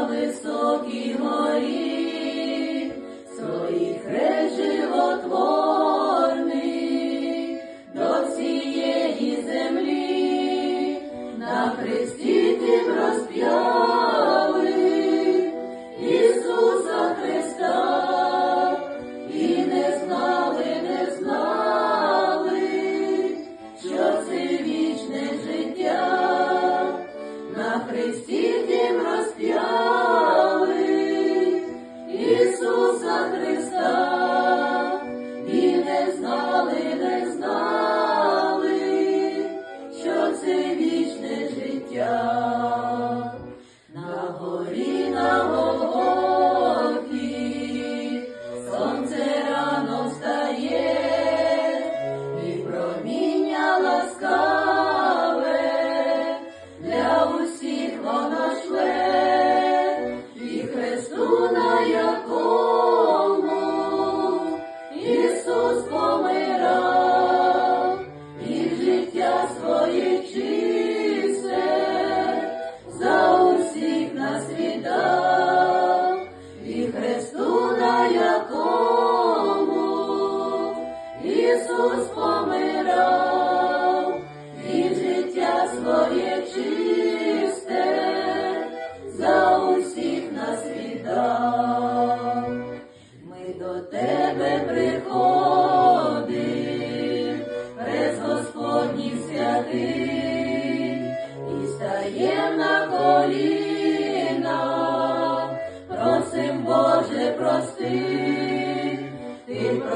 на високій горі, своїх речей животворний до всієї землі, на хресті тим розп'яли Ісуса Христа, і не знали, не знали, що це життя, на хресті тим розп'яли.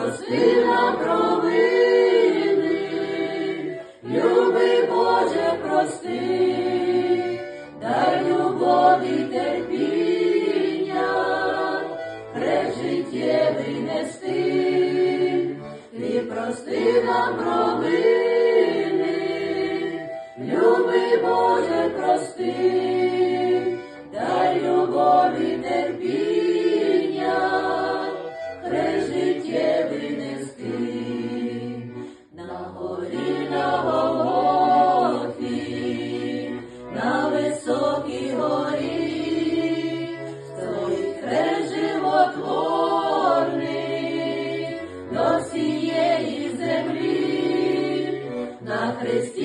простила провини, люби Боже, прости, дай любові терпіння, прежиттєвий нести, і прости нам провини. Padre